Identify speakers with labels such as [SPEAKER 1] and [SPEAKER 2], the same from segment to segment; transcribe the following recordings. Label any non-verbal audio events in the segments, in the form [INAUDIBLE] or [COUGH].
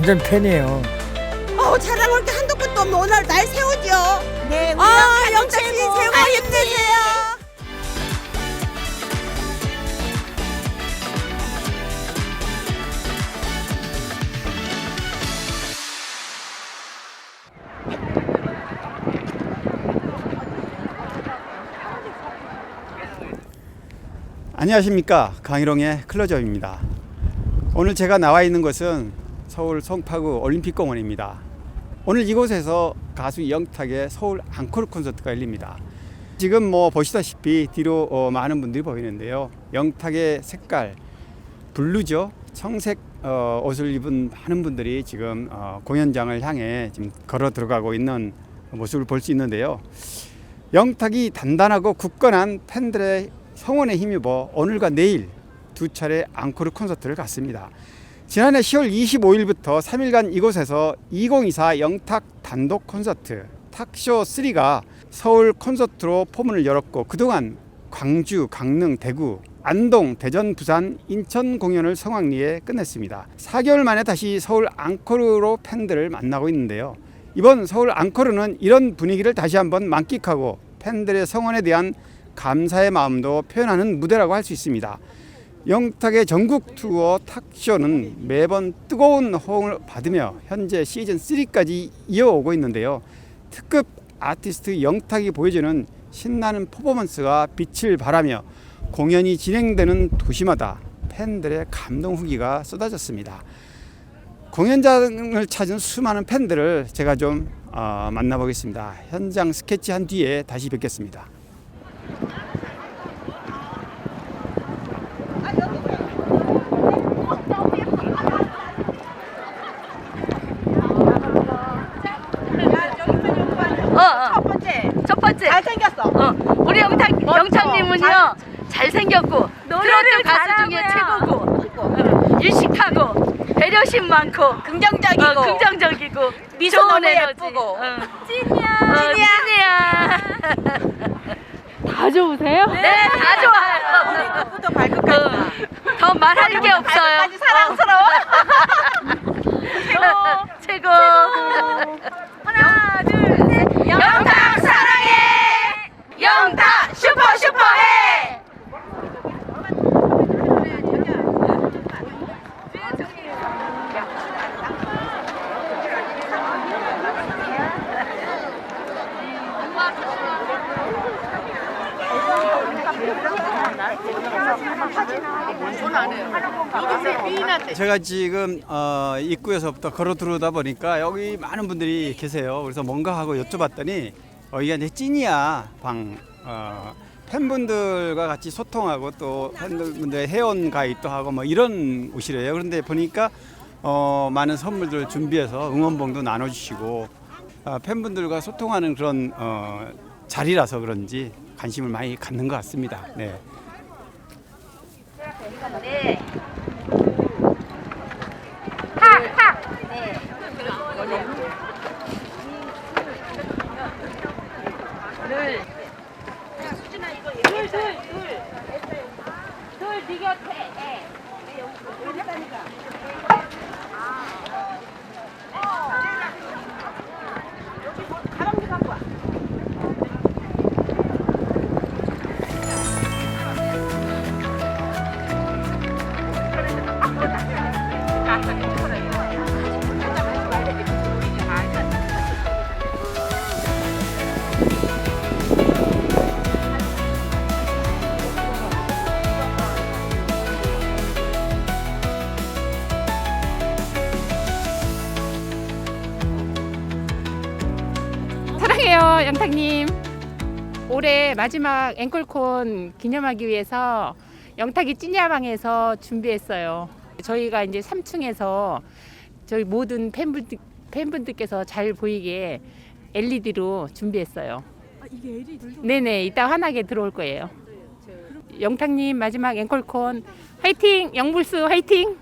[SPEAKER 1] 완전 팬이에요.
[SPEAKER 2] 어우 자랑할 게 한도 끝도 없는 오늘 날 세우죠.
[SPEAKER 3] 네, 우리
[SPEAKER 2] 아
[SPEAKER 3] 영탁
[SPEAKER 2] 영탁 씨
[SPEAKER 3] 최고.
[SPEAKER 2] 최고 힘내세요.
[SPEAKER 4] 안녕하십니까 강희롱의 클로저입니다 오늘 제가 나와 있는 곳은 서울 송파구 올림픽공원입니다. 오늘 이곳에서 가수 영탁의 서울 앙코르 콘서트가 열립니다. 지금 뭐 보시다시피 뒤로 어, 많은 분들이 보이는데요. 영탁의 색깔 블루죠? 청색 어, 옷을 입은 많은 분들이 지금 어, 공연장을 향해 지금 걸어 들어가고 있는 모습을 볼 수 있는데요. 영탁이 단단하고 굳건한 팬들의 성원에 힘입어 오늘과 내일 두 차례 앙코르 콘서트를 갔습니다. 지난해 10월 25일부터 3일간 이곳에서 2024 영탁 단독 콘서트 탁쇼 3가 서울 콘서트로 포문을 열었고 그동안 광주, 강릉, 대구, 안동, 대전, 부산, 인천 공연을 성황리에 끝냈습니다. 4개월 만에 다시 서울 앙코르로 팬들을 만나고 있는데요. 이번 서울 앙코르는 이런 분위기를 다시 한번 만끽하고 팬들의 성원에 대한 감사의 마음도 표현하는 무대라고 할 수 있습니다. 영탁의 전국 투어 탁쇼는 매번 뜨거운 호응을 받으며 현재 시즌 3까지 이어오고 있는데요. 특급 아티스트 영탁이 보여주는 신나는 퍼포먼스가 빛을 발하며 공연이 진행되는 도시마다 팬들의 감동 후기가 쏟아졌습니다. 공연장을 찾은 수많은 팬들을 제가 좀 어, 만나보겠습니다. 현장 스케치 한 뒤에 다시 뵙겠습니다.
[SPEAKER 5] 어, 어.
[SPEAKER 3] 첫 번째
[SPEAKER 5] 첫 번째.
[SPEAKER 3] 잘생겼어.
[SPEAKER 5] 어, 우리 영탁
[SPEAKER 3] 멋져.
[SPEAKER 5] 영탁님은요 잘생겼고 트로트 가수 중에 최고고 어, 일식하고 배려심 많고
[SPEAKER 3] 긍정적이고
[SPEAKER 5] 어, 긍정적이고
[SPEAKER 3] 미소 너무. 예쁘고.
[SPEAKER 5] 어.
[SPEAKER 3] 찐이야.
[SPEAKER 5] 어, 찐이야.
[SPEAKER 6] 다 좋으세요?
[SPEAKER 5] 네, 다 좋아요.
[SPEAKER 3] 누구도 발끝까지 다.
[SPEAKER 5] 어, 더 말할 게 없어요.
[SPEAKER 3] 발끝까지 사랑스러워.
[SPEAKER 5] 최고. 최고. 하나, 둘, 셋. 영탁 사랑해. 영탁 슈퍼 슈퍼해.
[SPEAKER 4] 제가 지금 어, 입구에서부터 걸어 들어오다 보니까 여기 많은 분들이 계세요. 그래서 뭔가 하고 여쭤봤더니 어, 여기가 이제 찐이야 방 어, 팬분들과 같이 소통하고 또 팬분들의 회원 가입도 하고 뭐 이런 곳이래요. 그런데 보니까 어, 많은 선물들 준비해서 응원봉도 나눠주시고 어, 팬분들과 소통하는 그런 어, 자리라서 그런지 관심을 많이 갖는 것 같습니다. 네.
[SPEAKER 6] 사 영탁님. 올해 마지막 앵콜콘 기념하기 위해서 영탁이 찐야방에서 준비했어요. 저희가 이제 3층에서 저희 모든 팬분들, 팬분들께서 잘 보이게 LED로 준비했어요. 이게 LED? 네네, 이따 환하게 들어올 거예요. 영탁님 마지막 앵콜콘 화이팅! 영불수 화이팅!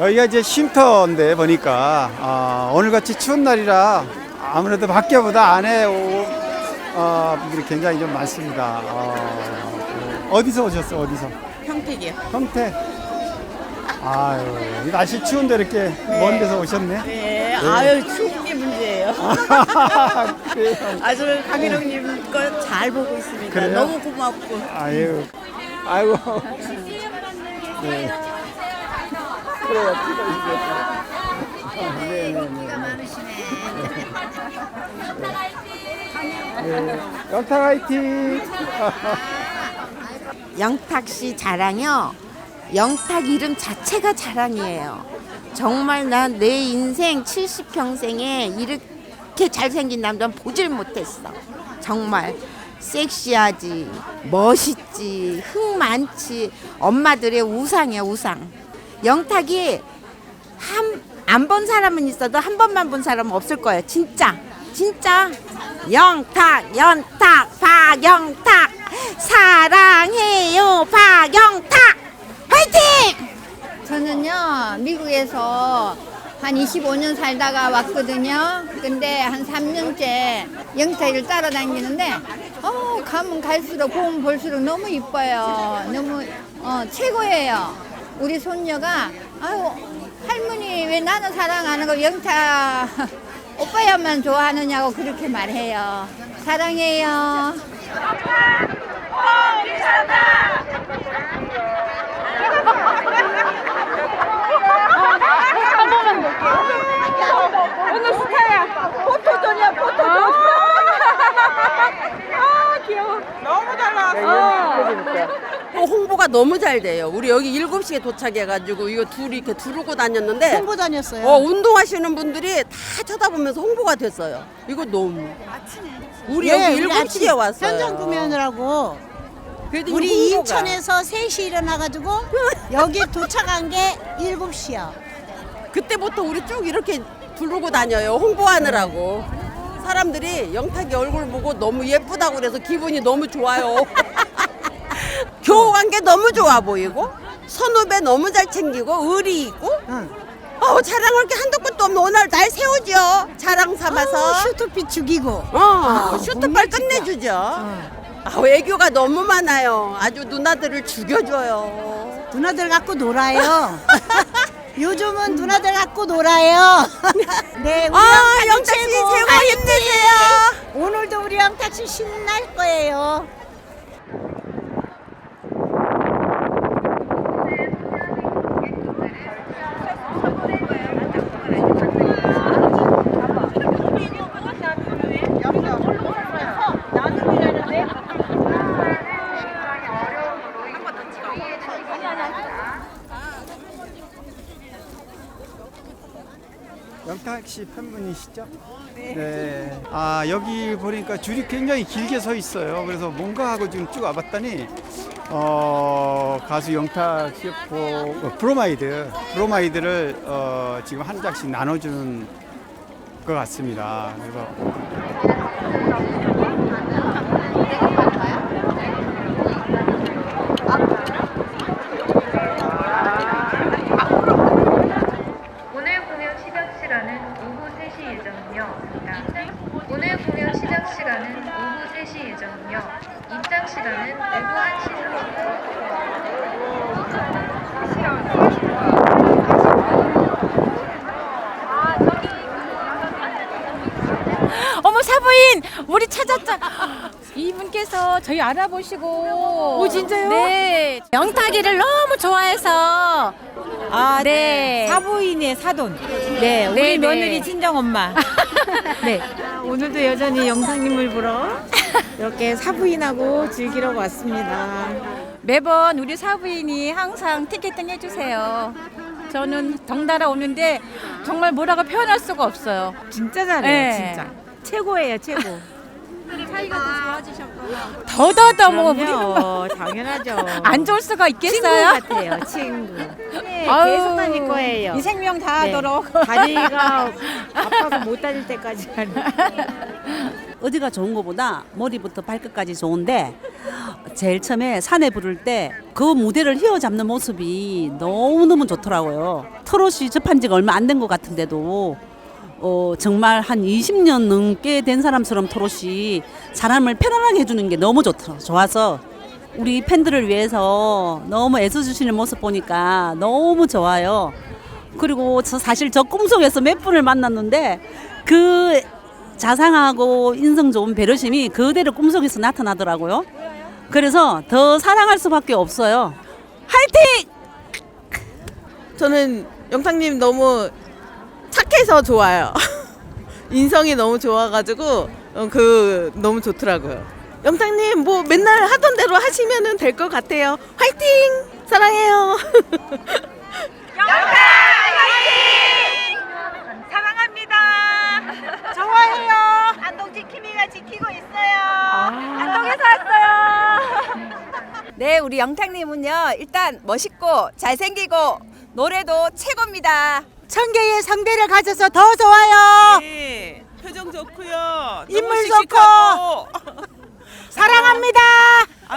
[SPEAKER 4] 여기가 이제 쉼터인데 보니까 아, 오늘같이 추운 날이라 아무래도 밖에보다 안에 오- 어, 분들이 굉장히 좀 많습니다. 어, 어디서 오셨어? 어디서?
[SPEAKER 2] 평택이요.
[SPEAKER 4] 평택. 아유, 이 날씨 추운데 이렇게 먼 데서 오셨네.
[SPEAKER 2] 네, 아유 추운 게 문제예요.
[SPEAKER 4] 그래요.
[SPEAKER 2] 아주 강희롱님 거 잘 보고 있습니다.
[SPEAKER 4] 그래요?
[SPEAKER 2] 너무 고맙고.
[SPEAKER 4] 아유, 아이고. [LAUGHS] 네. 그래요, 피가 네, 네, 네. 네. 영탁 화이팅!
[SPEAKER 1] 영탁 씨 자랑이요. 영탁 이름 자체가 자랑이에요. 정말 난 내 인생 70평생에 이렇게 잘생긴 남자 보질 못했어. 정말 섹시하지, 멋있지, 흥 많지. 엄마들의 우상이야, 우상. 영탁이 한 안 본 사람은 있어도 한 번만 본 사람은 없을 거예요. 진짜. 진짜. 영탁, 연탁, 박영탁. 사랑해요, 박영탁. 화이팅!
[SPEAKER 7] 저는요 미국에서 한 25년 살다가 왔거든요. 근데 한 3년째 영탁이를 따라다니는데 어 가면 갈수록 보면 볼수록 너무 이뻐요. 너무 어, 최고예요. 우리 손녀가 아유 할머니 왜 나는 사랑 안 하고 영탁 오빠야만 좋아하느냐고 그렇게 말해요. 사랑해요.
[SPEAKER 2] 또 홍보가 너무 잘 돼요. 우리 여기 7시에 도착해가지고 이거 둘이 이렇게 두르고 다녔는데
[SPEAKER 8] 홍보 다녔어요.
[SPEAKER 2] 어, 운동하시는 분들이 다 쳐다보면서 홍보가 됐어요. 이거 너무. 우리
[SPEAKER 8] 예,
[SPEAKER 2] 여기
[SPEAKER 8] 우리
[SPEAKER 2] 7시에
[SPEAKER 8] 아침에
[SPEAKER 2] 왔어요.
[SPEAKER 8] 현장 구매하느라고
[SPEAKER 2] 그래도
[SPEAKER 8] 우리
[SPEAKER 2] 이 홍보가.
[SPEAKER 8] 인천에서 3시 일어나가지고 [LAUGHS] 여기 도착한 게 7시야.
[SPEAKER 2] 그때부터 우리 쭉 이렇게 두르고 다녀요. 홍보하느라고. 사람들이 영탁이 얼굴 보고 너무 예쁘다고 그래서 기분이 너무 좋아요. [LAUGHS] 교우 관계 너무 좋아 보이고 선후배 너무 잘 챙기고 의리 있고 어, 자랑할 게 한도 끝도 없는 오늘 날 세우죠. 자랑 삼아서.
[SPEAKER 8] 어, 슈트핏 죽이고.
[SPEAKER 2] 어, 슈트빨 끝내주죠. 아, 애교가 너무 많아요. 아주 누나들을 죽여줘요.
[SPEAKER 8] 누나들 갖고 놀아요. [LAUGHS] 요즘은 누나들 갖고 놀아요. [LAUGHS] 네, 우리
[SPEAKER 2] 아,
[SPEAKER 8] 영탁
[SPEAKER 2] 씨
[SPEAKER 8] 최고.
[SPEAKER 2] 힘내세요.
[SPEAKER 8] 오늘도 우리 영탁 씨 신날 거예요.
[SPEAKER 4] 영탁 씨 팬분이시죠? 네. 아 여기 보니까 줄이 굉장히 길게 서 있어요. 그래서 뭔가 하고 지금 쭉 와봤더니 어, 가수 영탁 CF 어, 브로마이드 브로마이드를 어, 지금 한 장씩 나눠주는 것 같습니다. 그래서
[SPEAKER 9] 공연 시작 시간은 오후 3시 예정이며 오늘 공연 시작 시간은 오후 3시 예정이며 입장 시간은 오후 1시입니다.
[SPEAKER 3] 어머 사부인 우리 찾았잖아. 이분께서 저희 알아보시고. 오 진짜요? 네. 영탁이를 너무 좋아해서. 아 네.
[SPEAKER 10] 사부인의 사돈. 네, 우리
[SPEAKER 3] 네, 네.
[SPEAKER 10] 며느리 친정 엄마. [LAUGHS]
[SPEAKER 3] 네.
[SPEAKER 10] 오늘도 여전히 영탁님을 보러 이렇게 사부인하고 즐기러 왔습니다.
[SPEAKER 3] 매번 우리 사부인이 항상 티켓팅 해주세요. 저는 덩달아 오는데 정말 뭐라고 표현할 수가 없어요.
[SPEAKER 10] 진짜 잘해요,
[SPEAKER 3] 네.
[SPEAKER 10] 진짜. 최고예요, 최고.
[SPEAKER 3] 더더더 뭐 우리는 뭐
[SPEAKER 10] 그럼요, 당연하죠. [LAUGHS]
[SPEAKER 3] 안 좋을 수가
[SPEAKER 10] 친구
[SPEAKER 3] 있겠어요?
[SPEAKER 10] 같아요, 친구. 네,
[SPEAKER 3] 아유,
[SPEAKER 10] 계속 다닐 거예요.
[SPEAKER 3] 이 생명 다
[SPEAKER 10] 네.
[SPEAKER 3] 하도록.
[SPEAKER 10] 다리가 [LAUGHS] 아파서 못 다닐 때까지 하는.
[SPEAKER 11] 어디가 좋은 것보다 머리부터 발끝까지 좋은데 제일 처음에 산에 부를 때 그 무대를 휘어잡는 모습이 너무너무 좋더라고요. 트롯이 접한 지가 얼마 안 된 것 같은데도 어, 정말 한 20년 넘게 된 사람처럼 토로시 사람을 편안하게 해주는 게 너무 좋더, 좋아서 우리 팬들을 위해서 너무 애써주시는 모습 보니까 너무 좋아요. 그리고 저 사실 저 꿈속에서 몇 분을 만났는데 그 자상하고 인성 좋은 배려심이 그대로 꿈속에서 나타나더라고요. 그래서 더 사랑할 수밖에 없어요. 화이팅!
[SPEAKER 12] 저는 영탁님 너무 착해서 좋아요. [LAUGHS] 인성이 너무 좋아가지고 어, 그 너무 좋더라고요. 영탁님 뭐 맨날 하던 대로 하시면은 될 것 같아요. 화이팅! 사랑해요. [LAUGHS]
[SPEAKER 8] 사랑합니다. 좋아해요. 안동 지킴이가 지키고 있어요. 안동에서 왔어요. [LAUGHS] 네, 우리 영탁님은요. 일단 멋있고 잘생기고 노래도 최고입니다.
[SPEAKER 10] 천 개의 상대를 가져서 더 좋아요.
[SPEAKER 12] 네, 표정 좋고요.
[SPEAKER 10] 인물 좋고. [LAUGHS] 사랑합니다.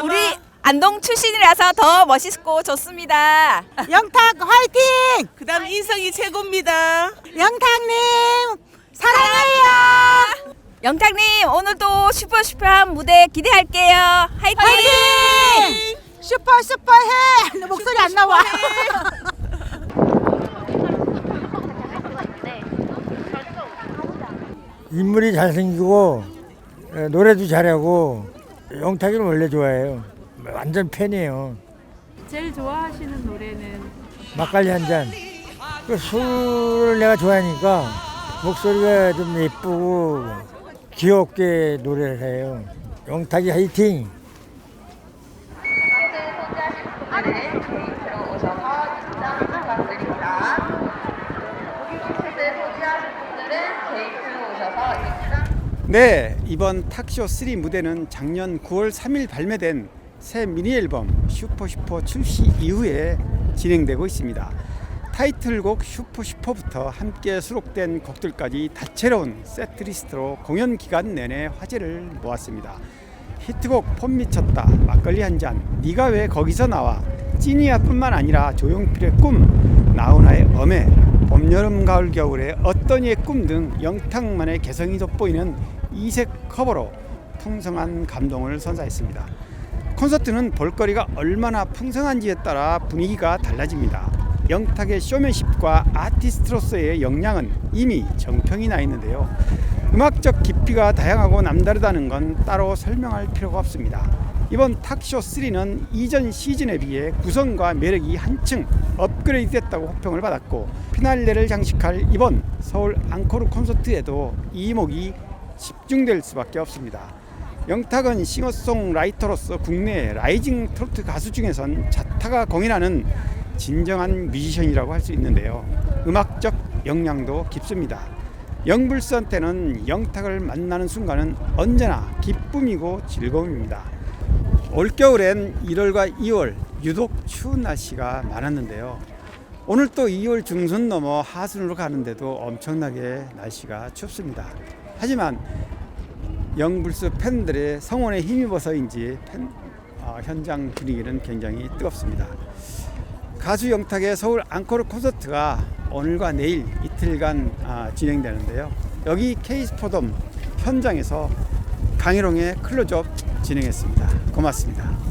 [SPEAKER 8] 우리 안동 출신이라서 더 멋있고 좋습니다.
[SPEAKER 10] 영탁 화이팅!
[SPEAKER 12] 그다음 인성이 최고입니다.
[SPEAKER 10] 영탁님 사랑해요.
[SPEAKER 8] 영탁님 오늘도 슈퍼 슈퍼한 무대 기대할게요. 화이팅!
[SPEAKER 10] 화이팅! 슈퍼 슈퍼해. 내 목소리 안 나와.
[SPEAKER 13] 인물이 잘생기고 에, 노래도 잘하고 영탁이는 원래 좋아해요. 완전 팬이에요.
[SPEAKER 6] 제일 좋아하시는 노래는
[SPEAKER 13] 막걸리 한 잔. 그 술을 내가 좋아하니까 목소리가 좀 예쁘고 귀엽게 노래를 해요. 영탁이 화이팅!
[SPEAKER 4] 네, 이번 탁쇼 3 무대는 작년 9월 3일 발매된 새 미니 앨범 슈퍼 슈퍼 출시 이후에 진행되고 있습니다. 타이틀곡 슈퍼 슈퍼부터 함께 수록된 곡들까지 다채로운 세트리스트로 공연 기간 내내 화제를 모았습니다. 히트곡 폼 미쳤다, 막걸리 한 잔, 네가 왜 거기서 나와, 찐이야뿐만 아니라 조용필의 꿈, 나훈아의 엄해, 봄, 여름, 가을, 겨울의 어떤 이의 꿈 등 영탁만의 개성이 돋보이는 이색 커버로 풍성한 감동을 선사했습니다. 콘서트는 볼거리가 얼마나 풍성한지에 따라 분위기가 달라집니다. 영탁의 쇼맨십과 아티스트로서의 역량은 이미 정평이 나 있는데요. 음악적 깊이가 다양하고 남다르다는 건 따로 설명할 필요가 없습니다. 이번 탁쇼 3는 이전 시즌에 비해 구성과 매력이 한층 업그레이드됐다고 호평을 받았고 피날레를 장식할 이번 서울 앙코르 콘서트에도 이목이 집중될 수밖에 없습니다. 영탁은 싱어송라이터로서 국내 라이징 트로트 가수 중에선 자타가 공인하는 진정한 뮤지션이라고 할 수 있는데요. 음악적 역량도 깊습니다. 영불선 때는 영탁을 만나는 순간은 언제나 기쁨이고 즐거움입니다. 올겨울엔 1월과 2월 유독 추운 날씨가 많았는데요. 오늘 또 2월 중순 넘어 하순으로 가는데도 엄청나게 날씨가 춥습니다. 하지만 영불스 팬들의 성원에 힘입어서인지 팬, 어, 현장 분위기는 굉장히 뜨겁습니다. 가수 영탁의 서울 앙코르 콘서트가 오늘과 내일 이틀간 아, 진행되는데요. 여기 케이스포돔 현장에서 강희롱의 클로즈업 진행했습니다. 고맙습니다.